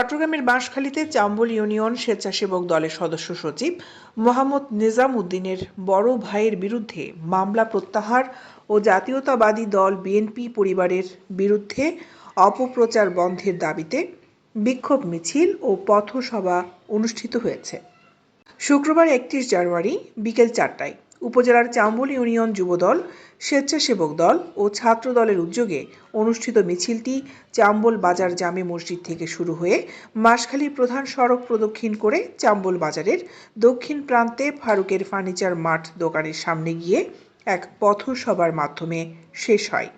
চট্টগ্রামের বাঁশখালীতে চাম্বল ইউনিয়ন স্বেচ্ছাসেবক দলের সদস্য সচিব মোহাম্মদ নিজাম উদ্দিনের বড় ভাইয়ের বিরুদ্ধে মামলা প্রত্যাহার ও জাতীয়তাবাদী দল বিএনপি পরিবারের বিরুদ্ধে অপপ্রচার বন্ধের দাবিতে বিক্ষোভ মিছিল ও পথসভা অনুষ্ঠিত হয়েছে। শুক্রবার একত্রিশ জানুয়ারি বিকেল চারটায় উপজেলার চাম্বল ইউনিয়ন যুবদল, স্বেচ্ছাসেবক দল ও ছাত্র দলের উদ্যোগে অনুষ্ঠিত মিছিলটি চাম্বল বাজার জামে মসজিদ থেকে শুরু হয়ে মাসখালী প্রধান সড়ক প্রদক্ষিণ করে চাম্বল বাজারের দক্ষিণ প্রান্তে ফারুকের ফার্নিচার মাঠ দোকানের সামনে গিয়ে এক পথসভার মাধ্যমে শেষ হয়।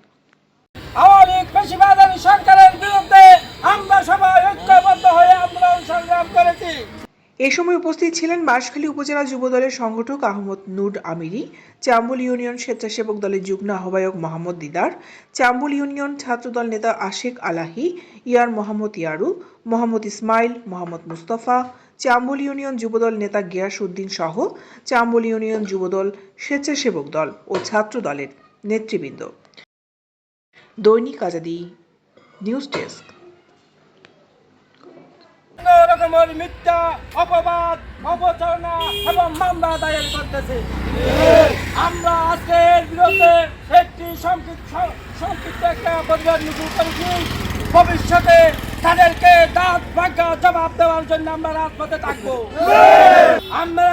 এ সময় উপস্থিত ছিলেন বাঁশখালী উপজেলা যুবদলের সংগঠক আহমদ নুর আমিরি, চাম্বল ইউনিয়ন স্বেচ্ছাসেবক দলের যুগ্ম আহ্বায়ক মোহাম্মদ দিদার, চাম্বল ইউনিয়ন ছাত্রদল নেতা আশেক আলাহি, ইয়ার মোহাম্মদ ইয়ারু, মোহাম্মদ ইসমাইল, মোহাম্মদ মুস্তফা, চাম্বল ইউনিয়ন যুবদল নেতা গিয়াস উদ্দিন সহ চাম্বল ইউনিয়ন যুবদল স্বেচ্ছাসেবক দল ও ছাত্র দলের নেতৃবৃন্দ। দৈনিক আজাদি, নিউজ ডেস্ক। বিভিন্ন মিথ্যা, অপবাদ অপচরণা এবং মামলা দায়ের করতেছে। আমরা আজকের বিরুদ্ধে একটি সংক্ষিপ্ত একটা পরিবার মিছিল করেছি। ভবিষ্যতে তাদেরকে দাঁত ভাগ্য জবাব দেওয়ার জন্য আমরা রাজপথে থাকব। আমরা